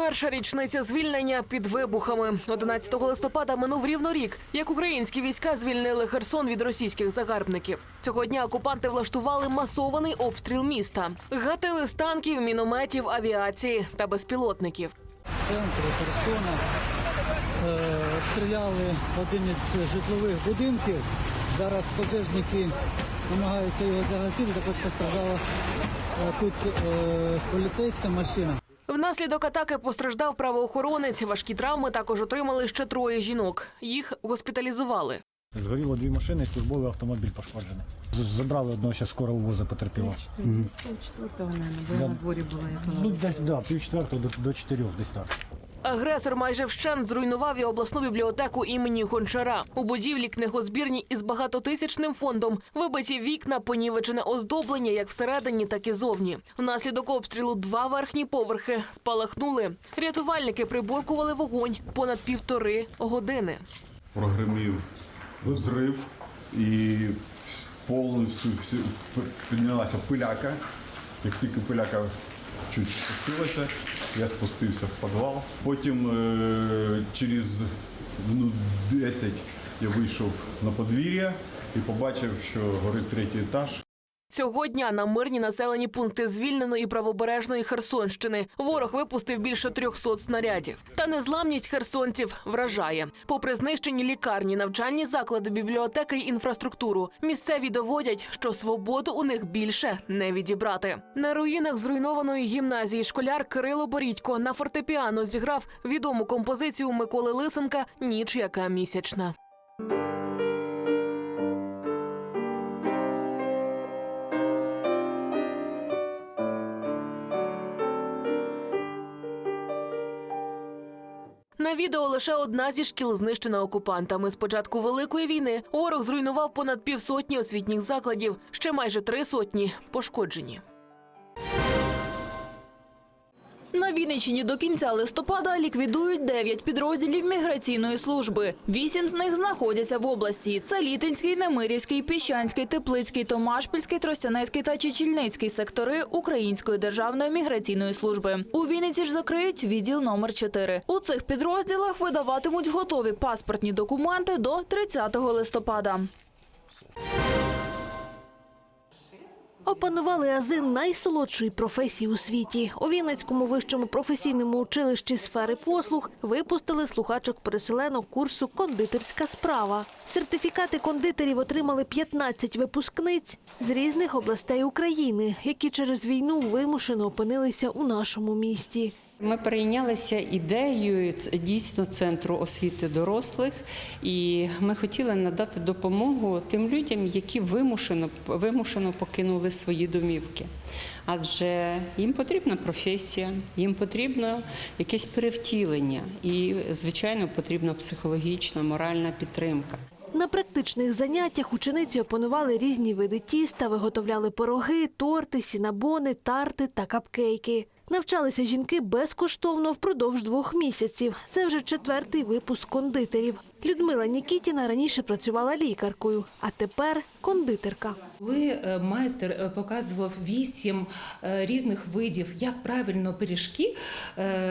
Перша річниця звільнення під вибухами. 11 листопада минув рівно рік, як українські війська звільнили Херсон від російських загарбників. Цього дня окупанти влаштували масований обстріл міста. Гатили з танків, мінометів, авіації та безпілотників. В центрі Херсона е, обстріляли один із житлових будинків. Зараз пожежники намагаються його загасити. Також постраждала е, тут е, поліцейська машина. Внаслідок атаки постраждав правоохоронець. Важкі травми також отримали ще троє жінок. Їх госпіталізували. Згоріло дві машини, службовий автомобіль пошкоджений. Забрали одного ще скоро увоза потерпіло. Півчетвертого, мабуть, на дворі була, Ну, десь да, пів четвертого до, до чотирьох десь так. Агресор майже вщент зруйнував і обласну бібліотеку імені Гончара. У будівлі книгозбірні із багатотисячним фондом вибиті вікна, понівечене оздоблення як всередині, так і зовні. Внаслідок обстрілу два верхні поверхи спалахнули. Рятувальники приборкували вогонь понад півтори години. прогремів взрив і повністю всі, піднялася пиляка. Як тільки пиляка чуть спустилася, я спустився в підвал. Потім е, через минут 10 я вийшов на подвір'я і побачив, що горить третій етаж. Цього дня на мирні населені пункти звільненої правобережної Херсонщини ворог випустив більше 300 снарядів. Та незламність херсонців вражає. Попри знищені лікарні, навчальні заклади, бібліотеки й інфраструктуру, місцеві доводять, що свободу у них більше не відібрати. На руїнах зруйнованої гімназії школяр Кирило Борідько на фортепіано зіграв відому композицію Миколи Лисенка Ніч яка місячна. На відео лише одна зі шкіл знищена окупантами. З початку великої війни ворог зруйнував понад півсотні освітніх закладів, ще майже три сотні пошкоджені. На Вінниччині до кінця листопада ліквідують 9 підрозділів міграційної служби. Вісім з них знаходяться в області. Це Літинський, Немирівський, Піщанський, Теплицький, Томашпільський, Тростянецький та Чечільницький сектори Української державної міграційної служби. У Вінниці ж закриють відділ номер 4. У цих підрозділах видаватимуть готові паспортні документи до 30 листопада. Опанували ази найсолодшої професії у світі. У Вінницькому вищому професійному училищі сфери послуг випустили слухачок-переселенок курсу Кондитерська справа. Сертифікати кондитерів отримали 15 випускниць з різних областей України, які через війну вимушено опинилися у нашому місті. Ми перейнялися ідеєю дійсно центру освіти дорослих, і ми хотіли надати допомогу тим людям, які вимушено вимушено покинули свої домівки. Адже їм потрібна професія, їм потрібно якесь перевтілення, і звичайно потрібна психологічна, моральна підтримка. На практичних заняттях учениці опанували різні види тіста, виготовляли пироги, торти, сінабони, тарти та капкейки. Навчалися жінки безкоштовно впродовж двох місяців. Це вже четвертий випуск кондитерів. Людмила Нікітіна раніше працювала лікаркою, а тепер кондитерка. Коли е, майстер е, показував вісім е, різних видів, як правильно пиріжки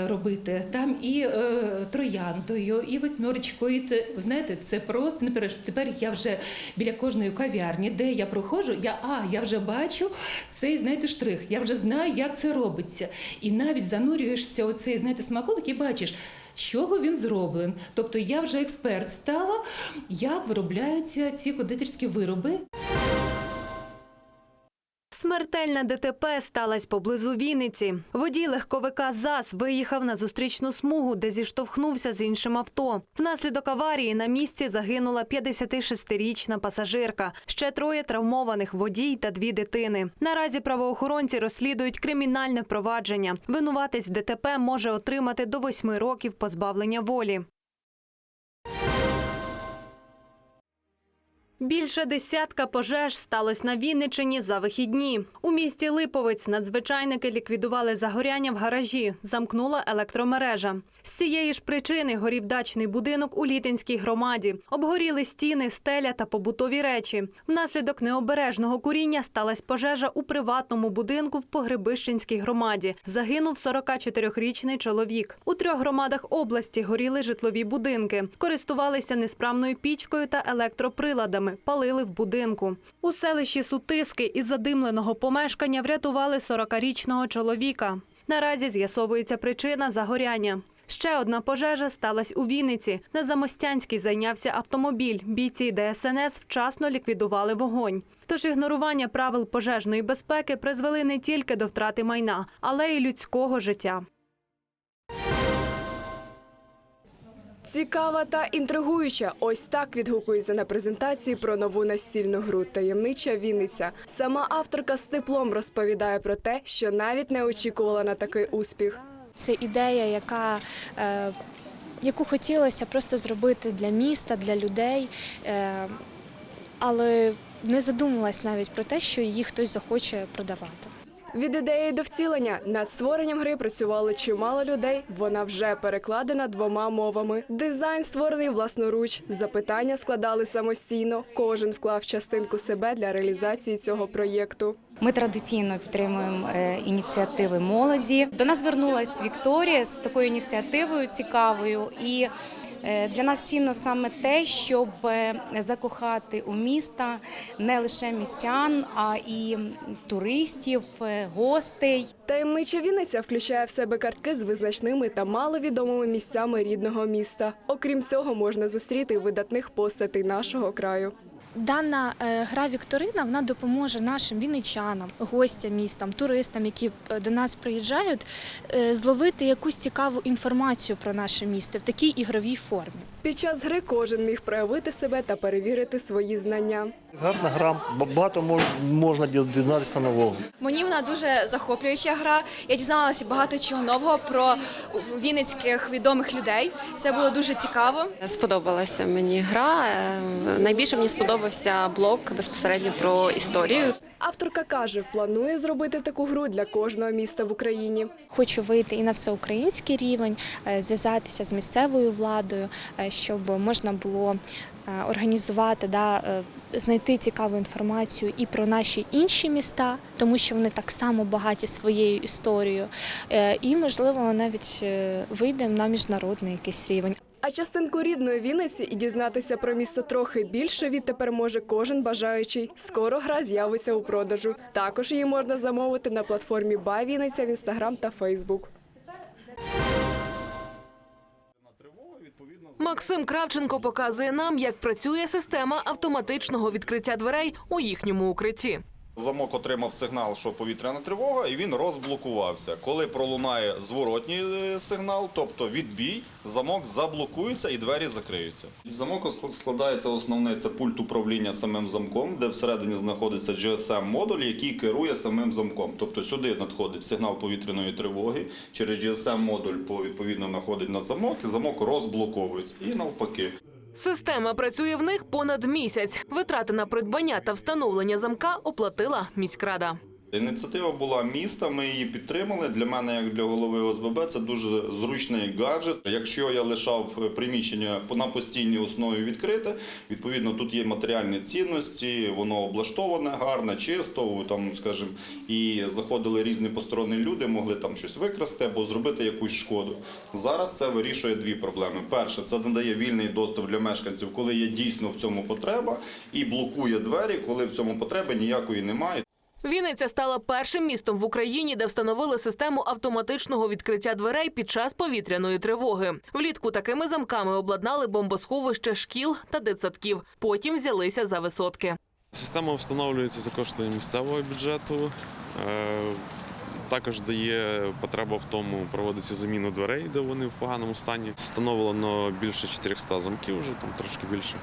робити, там і трояндою, і восьмерочкою. і знаєте, це просто. Тепер я вже біля кожної кав'ярні, де я проходжу, я а я вже бачу цей знаєте штрих. Я вже знаю, як це робиться. І навіть занурюєшся у цей знаєте смаколик і бачиш. Чого він зроблений? Тобто я вже експерт стала, як виробляються ці кондитерські вироби. Смертельна ДТП сталася поблизу Вінниці. Водій легковика ЗАЗ виїхав на зустрічну смугу, де зіштовхнувся з іншим авто. Внаслідок аварії на місці загинула 56-річна пасажирка. Ще троє травмованих водій та дві дитини. Наразі правоохоронці розслідують кримінальне провадження. Винуватець ДТП може отримати до восьми років позбавлення волі. Більше десятка пожеж сталося на Вінниччині за вихідні. У місті Липовець надзвичайники ліквідували загоряння в гаражі, замкнула електромережа. З цієї ж причини горів дачний будинок у Літинській громаді. Обгоріли стіни, стеля та побутові речі. Внаслідок необережного куріння сталася пожежа у приватному будинку в Погребищенській громаді. Загинув 44-річний чоловік. У трьох громадах області горіли житлові будинки, користувалися несправною пічкою та електроприладами, палили в будинку. У селищі Сутиски із задимленого помешкання врятували 40-річного чоловіка. Наразі з'ясовується причина загоряння. Ще одна пожежа сталася у Вінниці. На Замостянській зайнявся автомобіль. Бійці ДСНС вчасно ліквідували вогонь. Тож ігнорування правил пожежної безпеки призвели не тільки до втрати майна, але й людського життя. Цікава та інтригуюча. Ось так відгукується на презентації про нову настільну гру Таємнича Вінниця. Сама авторка з теплом розповідає про те, що навіть не очікувала на такий успіх. Це ідея, яка, е, яку хотілося просто зробити для міста, для людей, е, але не задумувалась навіть про те, що її хтось захоче продавати. Від ідеї до втілення над створенням гри працювало чимало людей. Вона вже перекладена двома мовами. Дизайн створений власноруч. Запитання складали самостійно. Кожен вклав частинку себе для реалізації цього проєкту. Ми традиційно підтримуємо е, ініціативи молоді. До нас звернулась Вікторія з такою ініціативою цікавою, і для нас цінно саме те, щоб е, закохати у міста не лише містян, а і туристів, е, гостей. Таємнича Вінниця включає в себе картки з визначними та маловідомими місцями рідного міста. Окрім цього, можна зустріти видатних постатей нашого краю. Дана е, гра Вікторина вона допоможе нашим вінничанам, гостям містам, туристам, які е, до нас приїжджають, е, зловити якусь цікаву інформацію про наше місто в такій ігровій формі. Під час гри кожен міг проявити себе та перевірити свої знання. Гарна гра, багато можна дізнатися нового. Мені вона дуже захоплююча гра. Я дізналася багато чого нового про вінницьких відомих людей. Це було дуже цікаво. Сподобалася мені гра. Найбільше мені сподобався блок безпосередньо про історію. Авторка каже, планує зробити таку гру для кожного міста в Україні. Хочу вийти і на всеукраїнський рівень, е, зв'язатися з місцевою владою, е, щоб можна було е, організувати, да, знайти цікаву інформацію і про наші інші міста, тому що вони так само багаті своєю історією. І, можливо, навіть вийдемо на міжнародний якийсь рівень. А частинку рідної Вінниці і дізнатися про місто трохи більше відтепер може кожен бажаючий. Скоро гра з'явиться у продажу. Також її можна замовити на платформі Бай Вінниця в інстаграм та Фейсбук. Максим Кравченко показує нам, як працює система автоматичного відкриття дверей у їхньому укритті. Замок отримав сигнал, що повітряна тривога, і він розблокувався. Коли пролунає зворотній е, сигнал, тобто відбій, замок заблокується і двері закриються. Замок складається основне це пульт управління самим замком, де всередині знаходиться GSM-модуль, який керує самим замком. Тобто сюди надходить сигнал повітряної тривоги. Через GSM-модуль по- відповідно находить на замок, і замок розблоковується. І навпаки. Система працює в них понад місяць. Витрати на придбання та встановлення замка оплатила міськрада. Ініціатива була міста, ми її підтримали. Для мене, як для голови ОСББ, це дуже зручний гаджет. Якщо я лишав приміщення на постійній основі відкрите, відповідно тут є матеріальні цінності, воно облаштоване, гарне, чисто, там, скажімо, і заходили різні посторонні люди, могли там щось викрасти або зробити якусь шкоду. Зараз це вирішує дві проблеми. Перше, це надає вільний доступ для мешканців, коли є дійсно в цьому потреба, і блокує двері, коли в цьому потреби ніякої немає. Вінниця стала першим містом в Україні, де встановили систему автоматичного відкриття дверей під час повітряної тривоги. Влітку такими замками обладнали бомбосховище шкіл та дитсадків. Потім взялися за висотки. Система встановлюється за кошти місцевого бюджету. Е, Також дає потреба в тому, проводиться заміну дверей, де вони в поганому стані. Встановлено більше 400 замків, вже там трошки більше.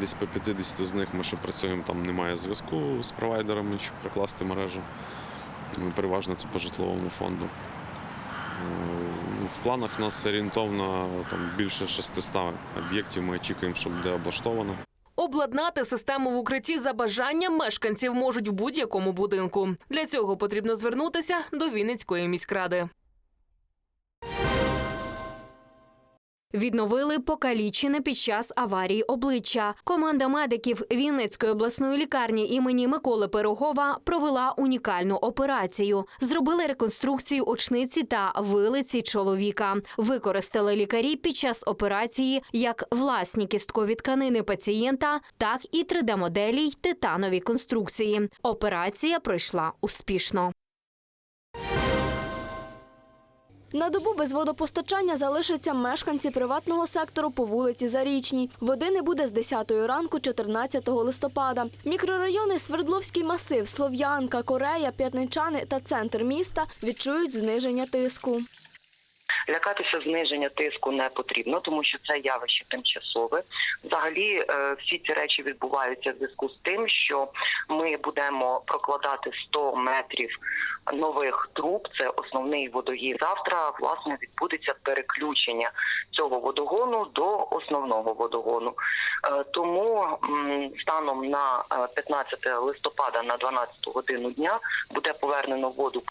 Десь по 50 з них ми ще працюємо, там немає зв'язку з провайдерами, щоб прокласти мережу. Ну, Переважно це по житловому фонду. Е, ну, В планах у нас орієнтовно там, більше 600 об'єктів. Ми очікуємо, що буде облаштовано. Обладнати систему в укритті за бажанням мешканців можуть в будь-якому будинку. Для цього потрібно звернутися до Вінницької міськради. Відновили покалічене під час аварії обличчя. Команда медиків Вінницької обласної лікарні імені Миколи Пирогова провела унікальну операцію. Зробили реконструкцію очниці та вилиці чоловіка. Використали лікарі під час операції як власні кісткові тканини пацієнта, так і 3D-моделі й титанові конструкції. Операція пройшла успішно. На добу без водопостачання залишаться мешканці приватного сектору по вулиці Зарічній. Води не буде з 10 ранку 14 листопада. Мікрорайони Свердловський масив, Слов'янка, Корея, П'ятничани та центр міста відчують зниження тиску. Лякатися зниження тиску не потрібно, тому що це явище тимчасове. Взагалі, е, всі ці речі відбуваються в зв'язку з тим, що ми будемо прокладати 100 метрів нових труб. Це основний водогін. Завтра власне відбудеться переключення цього водогону до основного водогону. Е, Тому станом на е, 15 листопада на 12 годину дня буде повернено воду